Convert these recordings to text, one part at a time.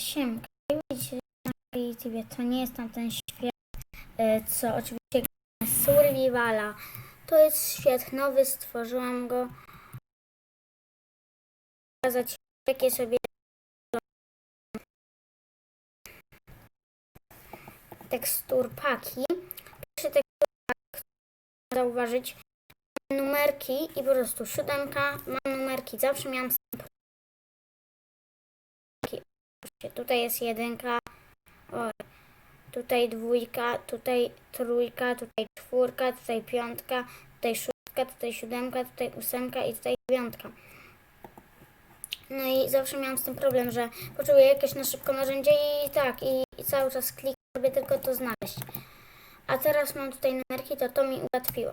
Siemka, na to nie jest tam ten świat, e, co oczywiście Survivala. To jest świat nowy, stworzyłam go. Pokazać jakie sobie tekstur paki. Pierwszy tekstur pak, zauważyć, numerki i po prostu siódemka, mam numerki, zawsze miałam z tym Tutaj jest jedynka, o, tutaj dwójka, tutaj trójka, tutaj czwórka, tutaj piątka, tutaj szóstka, tutaj siódemka, tutaj ósemka i tutaj dziewiątka. No i zawsze miałam z tym problem, że poczuję jakieś na szybko narzędzie i tak, i, i cały czas klikam, żeby tylko to znaleźć. A teraz mam tutaj numerki, to to mi ułatwiło.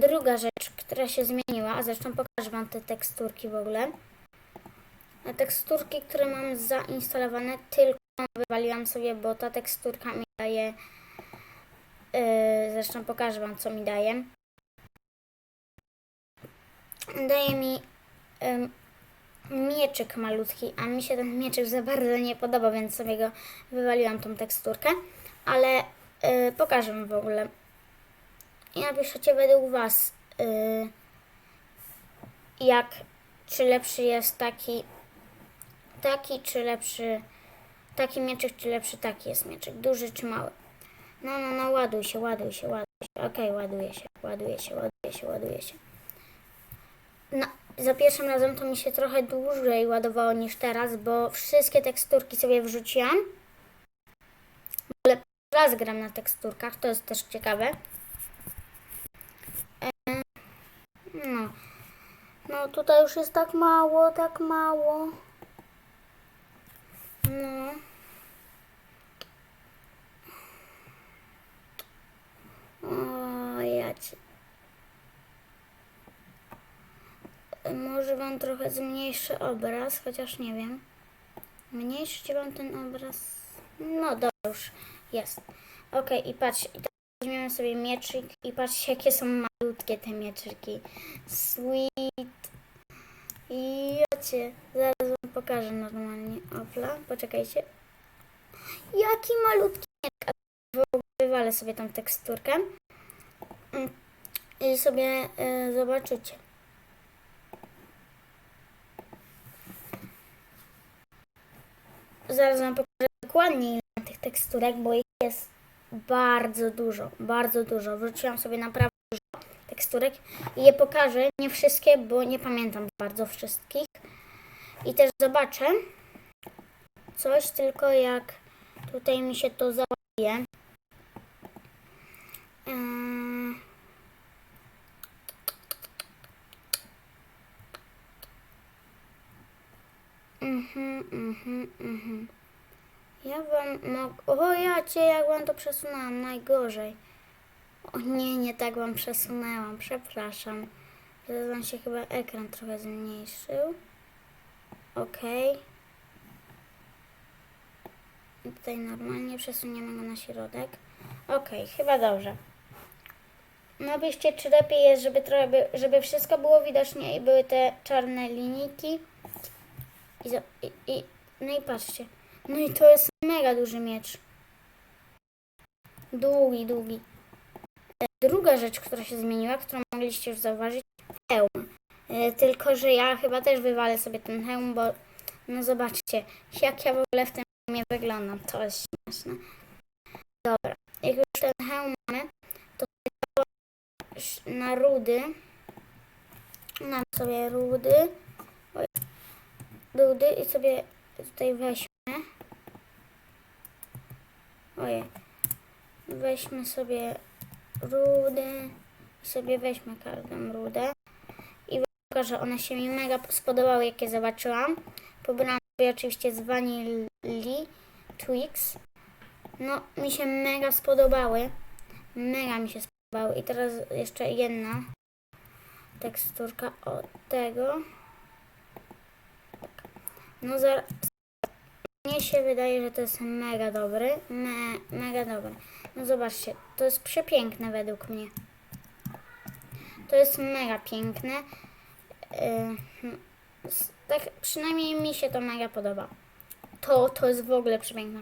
Druga rzecz, która się zmieniła, a zresztą pokażę Wam te teksturki w ogóle. Teksturki, które mam zainstalowane, tylko wywaliłam sobie, bo ta teksturka mi daje. Yy, zresztą pokażę Wam, co mi daje. Daje mi ym, mieczyk malutki, a mi się ten mieczyk za bardzo nie podoba, więc sobie go wywaliłam, tą teksturkę. Ale yy, pokażę Wam w ogóle. I napiszecie według Was, yy, jak, czy lepszy jest taki taki czy lepszy, taki mieczyk czy lepszy taki jest mieczyk, duży czy mały. No, no, no, ładuj się, ładuj się, ładuj się. Okej, ładuje się, ładuje się, ładuje się, ładuje się. No, za pierwszym razem to mi się trochę dłużej ładowało niż teraz, bo wszystkie teksturki sobie wrzuciłam. W ogóle raz gram na teksturkach, to jest też ciekawe. E, no. No, tutaj już jest tak mało, tak mało. No. O, ja cię. Może wam trochę zmniejszy obraz, chociaż nie wiem. Mniejszy wam ten obraz. No dobrze, już jest. Ok, i patrz, i teraz weźmiemy sobie mieczyk i patrzcie, jakie są malutkie te mieczyki. Sweet. I cię, zaraz wam pokażę normalnie. Opla, poczekajcie. Jaki malutki Wywalę sobie tą teksturkę. Mm. I sobie y, zobaczycie. Zaraz wam pokażę dokładnie ile tych teksturek, bo ich jest bardzo dużo, bardzo dużo. Wrzuciłam sobie naprawdę teksturek i je pokażę. Nie wszystkie, bo nie pamiętam bardzo wszystkich. I też zobaczę coś, tylko jak tutaj mi się to załaduje. Yy. Mhm, mhm, mhm. Ja wam mogę... O, ja cię, jak wam to przesunęłam, najgorzej. O nie, nie tak wam przesunęłam, przepraszam. Wam się chyba ekran trochę zmniejszył. Ok. I tutaj normalnie przesuniemy go na środek. Ok, chyba dobrze. No byście, czy lepiej jest, żeby trochę, by, żeby wszystko było widocznie i były te czarne linijki. I, i, no i patrzcie. No i to jest mega duży miecz. Długi, długi. Druga rzecz, która się zmieniła, którą mogliście już zauważyć, hełm. E, Tylko, że ja chyba też wywalę sobie ten hełm, bo no zobaczcie, jak ja w ogóle w tym hełmie wyglądam. To jest śmieszne. Dobra, jak już ten hełm mamy, to na rudy nam sobie rudy rudy i sobie tutaj weźmy ojej weźmy sobie rudy i sobie weźmy każdą rudę i pokażę, one się mi mega spodobały, jakie zobaczyłam. Pobrałam sobie oczywiście z Vanilli Twix. No, mi się mega spodobały. Mega mi się spodobały. I teraz jeszcze jedna teksturka od tego. Tak. No, za... mnie się wydaje, że to jest mega dobry. Me, mega dobry. No zobaczcie, to jest przepiękne według mnie. To jest mega piękne. Yy, tak przynajmniej mi się to mega podoba. to, to jest w ogóle przepiękne.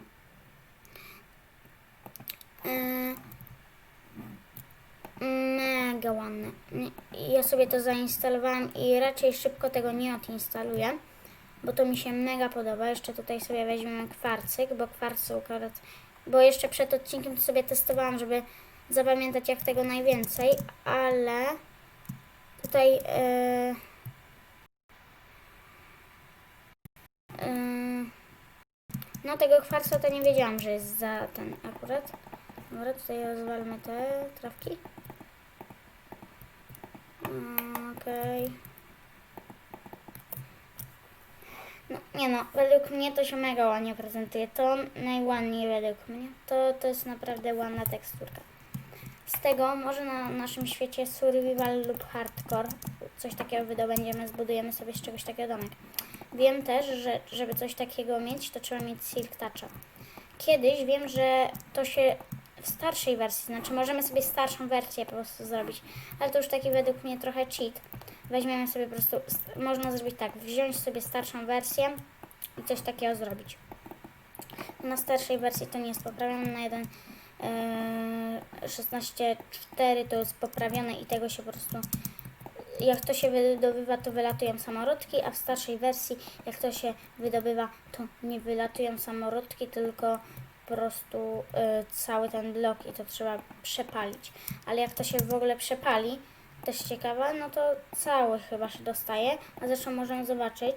Yy, mega ładne. Ja sobie to zainstalowałam i raczej szybko tego nie odinstaluję, bo to mi się mega podoba. Jeszcze tutaj sobie weźmiemy kwarcyk, bo kwarcu akurat... Bo jeszcze przed odcinkiem to sobie testowałam, żeby zapamiętać jak tego najwięcej, ale tutaj... Yy, yy, no tego kwarca to nie wiedziałam, że jest za ten akurat. Dobra, tutaj rozwalmy te trawki. Okej. No, nie no, według mnie to się mega ładnie prezentuje. To najładniej według mnie. To, to jest naprawdę ładna teksturka. Z tego może na naszym świecie survival lub hardcore coś takiego wydobędziemy, zbudujemy sobie z czegoś takiego domek. Wiem też, że żeby coś takiego mieć, to trzeba mieć silk toucha. Kiedyś wiem, że to się w starszej wersji, znaczy możemy sobie starszą wersję po prostu zrobić, ale to już taki według mnie trochę cheat. Weźmiemy sobie po prostu, można zrobić tak, wziąć sobie starszą wersję i coś takiego zrobić. Na starszej wersji to nie jest poprawione, na jeden yy, 16.4 to jest poprawione i tego się po prostu jak to się wydobywa, to wylatują samorodki, a w starszej wersji, jak to się wydobywa, to nie wylatują samorodki, tylko po prostu y, cały ten blok i to trzeba przepalić. Ale jak to się w ogóle przepali, też ciekawe, no to cały chyba się dostaje, a zresztą możemy zobaczyć.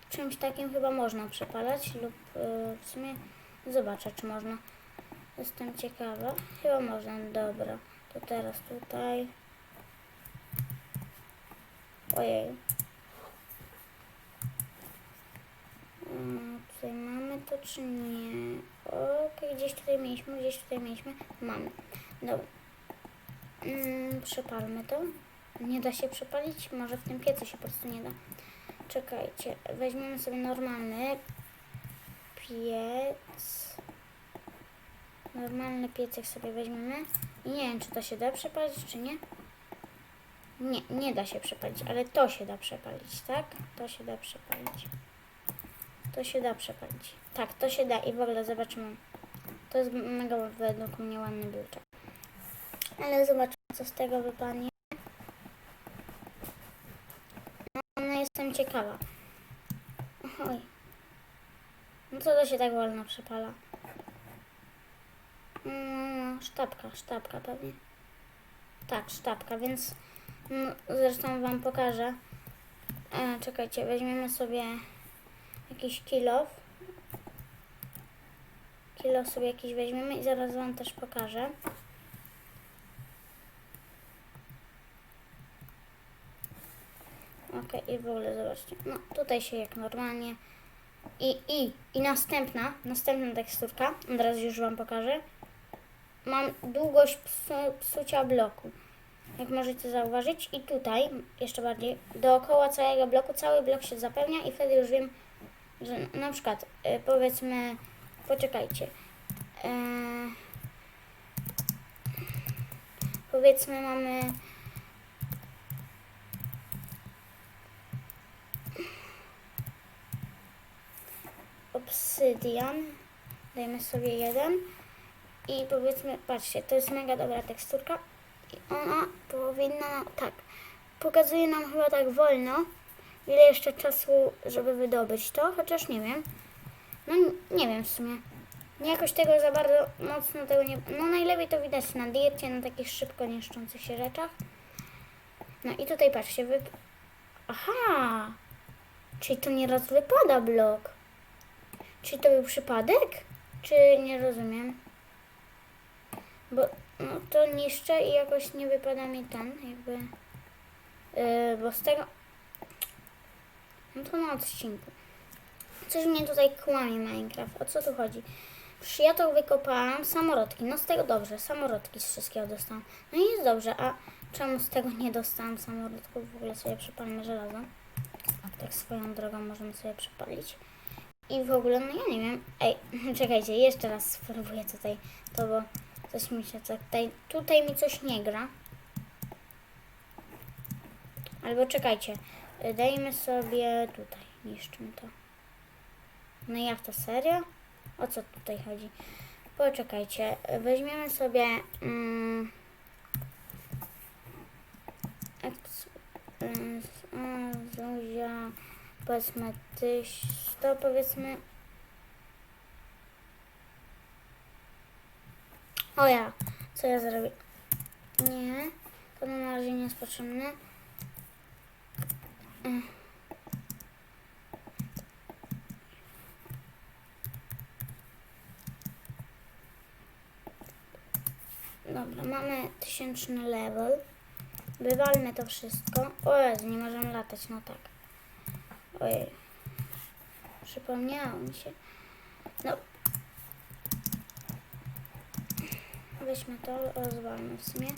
W czymś takim chyba można przepalać lub y, w sumie zobaczę, czy można. Jestem ciekawa. Chyba można. Dobra. To teraz tutaj. Ojej. Mm, Tutaj mamy to czy nie? Okej, gdzieś tutaj mieliśmy, gdzieś tutaj mieliśmy. Mamy. Dobra. Mm, przepalmy to. Nie da się przepalić? Może w tym piecu się po prostu nie da. Czekajcie. Weźmiemy sobie normalny piec. Normalny piecek sobie weźmiemy. Nie wiem, czy to się da przepalić, czy nie. Nie, nie da się przepalić, ale to się da przepalić, tak? To się da przepalić. To się da przepalić. Tak, to się da i w ogóle zobaczymy. To jest mega według mnie ładny. Ale zobaczymy, co z tego wypadnie. No, no jestem ciekawa. Oj. No co to się tak wolno przepala? Mm, sztabka, sztabka pewnie. Tak, sztabka, więc no, zresztą Wam pokażę. E, czekajcie, weźmiemy sobie jakiś kilof. Kilof sobie jakiś weźmiemy i zaraz Wam też pokażę. Ok, i w ogóle zobaczcie. No, tutaj się jak normalnie. I, i, i następna, następna teksturka, od razu już Wam pokażę. Mam długość psu, psucia bloku. Jak możecie zauważyć. I tutaj, jeszcze bardziej, dookoła całego bloku, cały blok się zapełnia i wtedy już wiem, że na- przykład, y, powiedzmy, poczekajcie. E, powiedzmy mamy obsydian. Dajmy sobie jeden. I powiedzmy, patrzcie, to jest mega dobra teksturka. I ona powinna, tak, pokazuje nam chyba tak wolno, ile jeszcze czasu, żeby wydobyć to, chociaż nie wiem. No nie wiem w sumie. Nie jakoś tego za bardzo mocno tego nie... No najlepiej to widać na diecie, na takich szybko niszczących się rzeczach. No i tutaj patrzcie, wy... Aha! Czyli to nieraz wypada blok. Czy to był przypadek? Czy nie rozumiem? Bo no, to niszczę i jakoś nie wypada mi ten, jakby. Yy, bo z tego. No to na odcinku. Coś mnie tutaj kłamie Minecraft. O co tu chodzi? Ja to wykopałam samorodki. No z tego dobrze, samorodki z wszystkiego dostałam. No i jest dobrze, a czemu z tego nie dostałam samorodków? W ogóle sobie przypalmy żelazo. Tak swoją drogą możemy sobie przypalić. I w ogóle, no ja nie wiem. Ej, czekajcie, jeszcze raz spróbuję tutaj to, bo coś mi się tutaj, tutaj mi coś nie gra. Albo czekajcie, Dajmy sobie tutaj, niszczmy to. No jak to, serio? O co tutaj chodzi? Poczekajcie, weźmiemy sobie... Mm, Zuzia, powiedzmy tyś, to powiedzmy... O ja, co ja zrobię? Nie, to na razie nie jest potrzebne. Dobra, mamy tysięczny level. Wywalmy to wszystko. O Jezu, nie możemy latać, no tak. Ojej. Przypomniało mi się. No. Weźmy to, rozwalmy w sumie.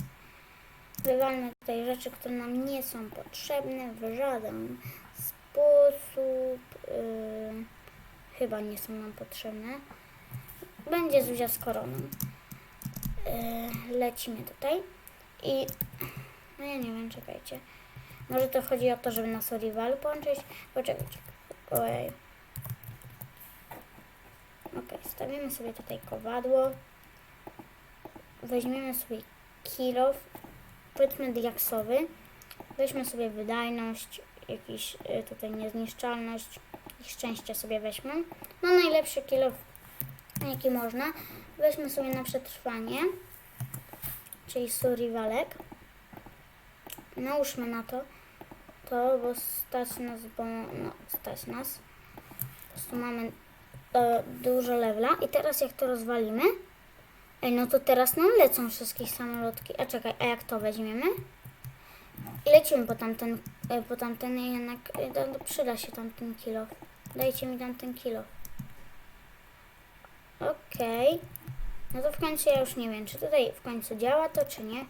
Wywalmy tutaj rzeczy, które nam nie są potrzebne w żaden sposób. Yy, chyba nie są nam potrzebne. Będzie Zuzia z koroną. Yy, lecimy tutaj. I no ja nie wiem, czekajcie. Może to chodzi o to, żeby nas rival połączyć? Poczekajcie. Ojej. Ok, stawimy sobie tutaj kowadło. Weźmiemy sobie kilof, powiedzmy diaksowy. Weźmy sobie wydajność, jakiś y, tutaj niezniszczalność i szczęście sobie weźmy. No najlepszy kilof, jaki można. Weźmy sobie na przetrwanie, czyli survivalek. Nałóżmy na to, to, bo stać nas, bo no, stać nas. Po prostu mamy e, dużo levela i teraz jak to rozwalimy, ej, no to teraz nam lecą wszystkie samolotki. A czekaj, a jak to weźmiemy? I lecimy po tamten, e, po tamten i jednak e, przyda się tamten kilo. Dajcie mi tamten kilo. Okej. No to w końcu ja już nie wiem, czy tutaj w końcu działa to, czy nie.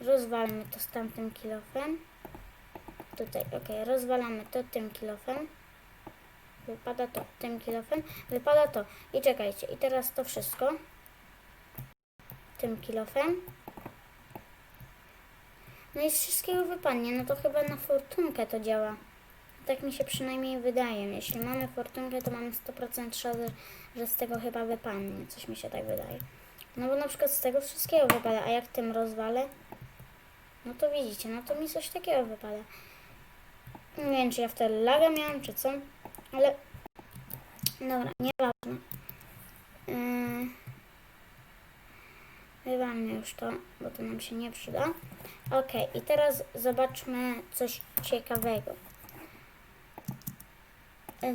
Rozwalmy to z tamtym kilofem. Tutaj, ok, rozwalamy to tym kilofem. Wypada to tym kilofem. Wypada to. I czekajcie, i teraz to wszystko tym kilofem. No i z wszystkiego wypadnie. No to chyba na fortunkę to działa. Tak mi się przynajmniej wydaje. Jeśli mamy fortunkę, to mamy 100% szansy, że z tego chyba wypadnie. Coś mi się tak wydaje. No bo na przykład z tego wszystkiego wypada, a jak tym rozwalę, no to widzicie, no to mi coś takiego wypada. Nie wiem, czy ja wtedy laga miałam, czy co, ale dobra, nieważne. Yy... Wywalmy już to, bo to nam się nie przyda. Ok, i teraz zobaczmy coś ciekawego.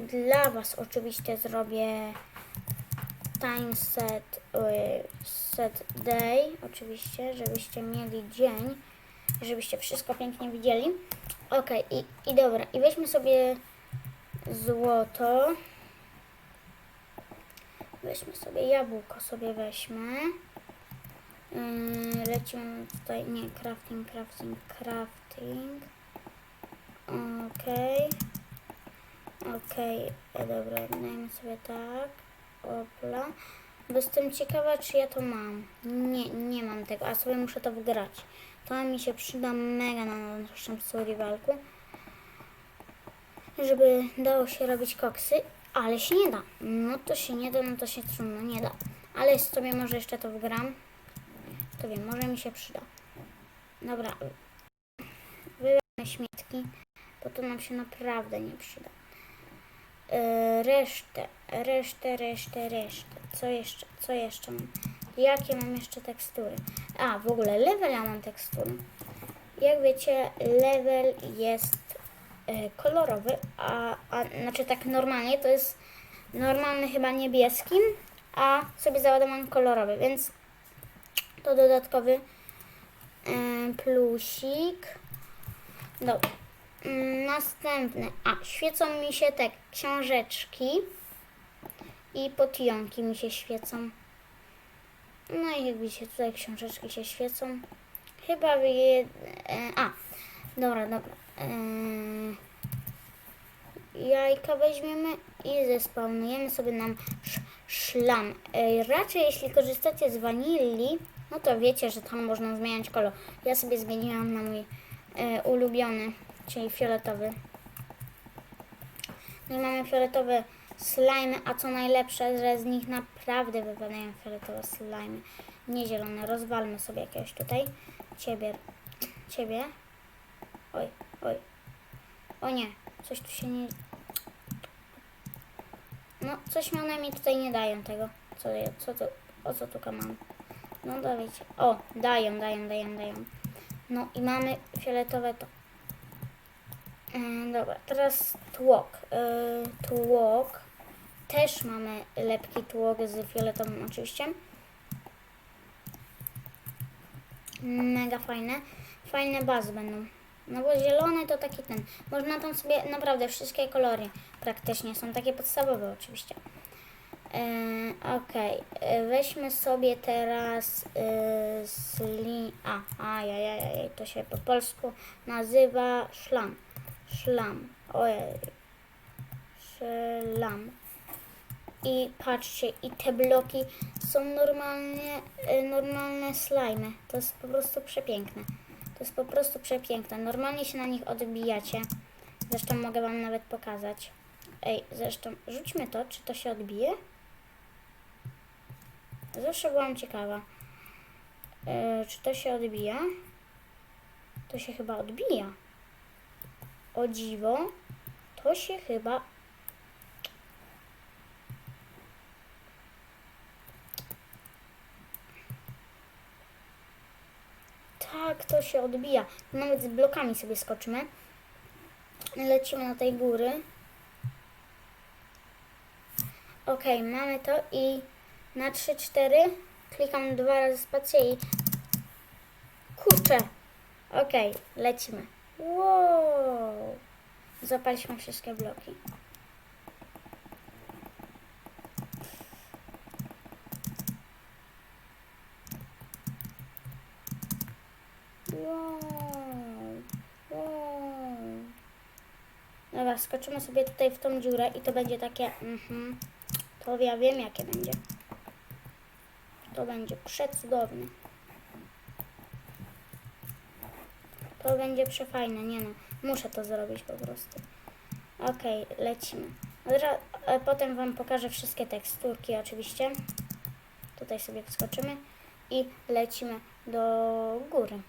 Dla Was oczywiście zrobię time set, y, set day, oczywiście, żebyście mieli dzień, żebyście wszystko pięknie widzieli. Ok, i, i dobra, i weźmy sobie złoto. Weźmy sobie jabłko, sobie weźmy. Yy, lecimy tutaj, nie, crafting, crafting, crafting. Okej. Okej, e, dobra, dajmy sobie tak. Opla. Bo jestem ciekawa, czy ja to mam. Nie, nie mam tego, a sobie muszę to wgrać. To mi się przyda mega na naszym survivalku. Żeby dało się robić koksy, ale się nie da. No to się nie da, no to się trudno nie da. Ale sobie może jeszcze to wgram. To wiem, może mi się przyda. Dobra. Wybieramy śmietki, bo to nam się naprawdę nie przyda. Yy, resztę, resztę, resztę, resztę. Co jeszcze? Co jeszcze mam? Jakie mam jeszcze tekstury? A, w ogóle level ja mam tekstury. Jak wiecie, level jest e, kolorowy, a, a znaczy tak normalnie to jest normalny chyba niebieskim, a sobie załadowałem kolorowy, więc to dodatkowy plusik. Dobra. Następny. A, świecą mi się te książeczki i potionki mi się świecą. No i jak widzicie, tutaj książeczki się świecą. Chyba je... E, a, dobra, dobra. E, jajka weźmiemy i zespawnujemy sobie nam szlam. E, raczej jeśli korzystacie z wanilli, no to wiecie, że tam można zmieniać kolor. Ja sobie zmieniłam na mój e, ulubiony, czyli fioletowy. No i mamy fioletowe slimy, a co najlepsze, że z nich naprawdę wypadają fioletowe slimy. Nie zielone. Rozwalmy sobie jakiegoś tutaj. Ciebie. Ciebie. Oj, oj. O nie, coś tu się nie... No, coś mi one mi tutaj nie dają tego. Co, co to, o co tu mam? No dawajcie. O, dają, dają, dają, dają. No i mamy fioletowe to. Yy, dobra, teraz tłok. Yy, tłok. Też mamy lepki tłok z fioletowym oczywiście. Mega fajne. Fajne bazy będą. No bo zielony to taki ten. Można tam sobie naprawdę wszystkie kolory praktycznie są takie podstawowe oczywiście. E, Okej, E, weźmy sobie teraz e, sli... A, ajajajaj, to się po polsku nazywa szlam. Szlam. Ojej. Szlam. I patrzcie, i te bloki są normalnie, e, normalne slimy. To jest po prostu przepiękne. To jest po prostu przepiękne. Normalnie się na nich odbijacie. Zresztą mogę Wam nawet pokazać. Ej, zresztą rzućmy to, czy to się odbije? Zawsze byłam ciekawa. E, czy to się odbija? To się chyba odbija. O dziwo, to się chyba. Tak, to się odbija. Nawet z blokami sobie skoczymy. Lecimy na tej góry. Ok, mamy to i na 3-4 klikam dwa razy spację i kurczę. Ok, lecimy. Wow. Zapaliśmy wszystkie bloki. Dobra, skoczymy sobie tutaj w tą dziurę i to będzie takie, mhm, to ja wiem jakie będzie. To będzie przecudowne. To będzie przefajne, nie no. Muszę to zrobić po prostu. Okej, lecimy. Odra- e, potem Wam pokażę wszystkie teksturki oczywiście. Tutaj sobie wskoczymy i lecimy do góry.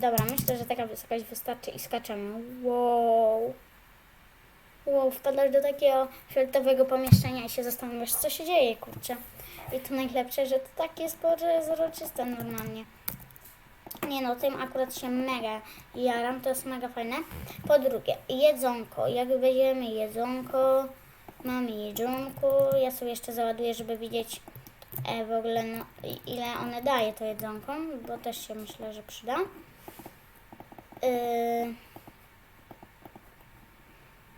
Dobra, myślę, że taka wysokość wystarczy i skaczemy. Wow. Wow, wpadasz do takiego fioletowego pomieszczenia i się zastanawiasz, co się dzieje, kurczę. I to najlepsze, że to takie spojrzyste normalnie. Nie no, tym akurat się mega jaram, to jest mega fajne. Po drugie, jedzonko. Jak weźmiemy jedzonko, mamy jedzonko. Ja sobie jeszcze załaduję, żeby widzieć e, w ogóle no, ile one daje to jedzonko, bo też się myślę, że przyda. Yy...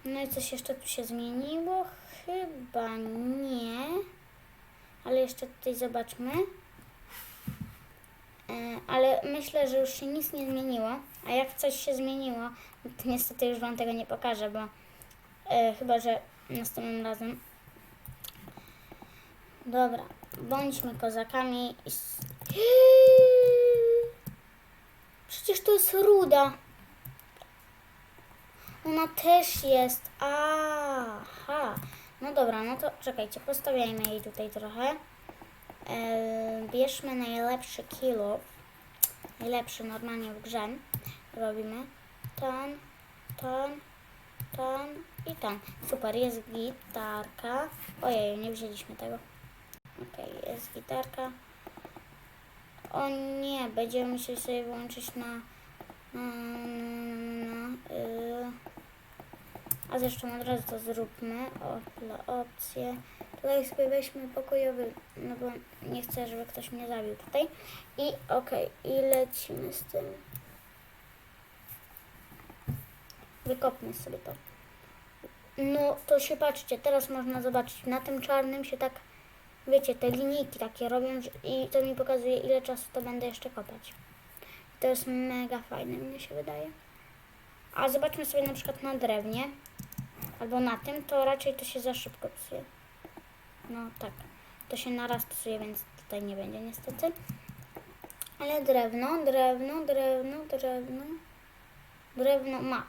No i coś jeszcze tu się zmieniło? Chyba nie. Ale jeszcze tutaj zobaczmy. E, Ale myślę, że już się nic nie zmieniło. A jak coś się zmieniło, to niestety już Wam tego nie pokażę, bo e, chyba, że następnym razem. Dobra, bądźmy kozakami. i s- Przecież to jest ruda. Ona też jest. Aha. No dobra, no to czekajcie, postawiajmy jej tutaj trochę. E, bierzmy najlepszy kilo. Najlepszy normalnie w grze. Robimy ten, ten, ten i ten. Super, jest gitarka. Ojej, nie wzięliśmy tego. Okej, jest gitarka. O nie, będziemy musieli sobie włączyć na... na, na, na y, a zresztą od razu to zróbmy. Opla, opcje. Tutaj sobie weźmy pokojowy, no bo nie chcę, żeby ktoś mnie zabił tutaj. I okej, i lecimy z tym. Wykopmy sobie to. No to się patrzcie, teraz można zobaczyć, na tym czarnym się tak, wiecie, te linijki takie robią i to mi pokazuje ile czasu to będę jeszcze kopać. To jest mega fajne, mnie się wydaje. A zobaczmy sobie na przykład na drewnie albo na tym, to raczej to się za szybko psuje. No tak, to się naraz psuje, więc tutaj nie będzie niestety. Ale drewno, drewno, drewno, drewno, drewno ma.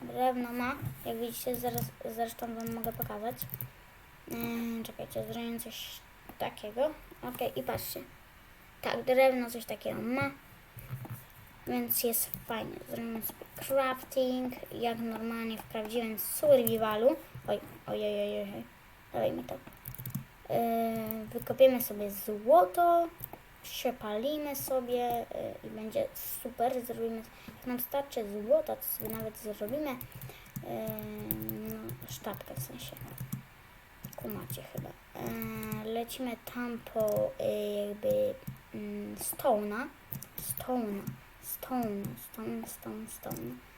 Drewno ma, jak widzicie, zaraz, zresztą Wam mogę pokazać. Yy, czekajcie, zrobię coś takiego. Okej, i patrzcie. Tak, drewno coś takiego ma. Więc jest fajnie. Zrobimy sobie crafting, jak normalnie w prawdziwym survivalu. Oj, oj, oj, oj, oj. Dawaj mi to. Yy, wykopiemy sobie złoto, przepalimy sobie yy, i będzie super. Zrobimy, jak nam starczy złota, to sobie nawet zrobimy yy, no, sztabkę w sensie. Kumacie chyba. Lecimy tam po jakby stona, stona, stona, Stone, stone, stone, stone.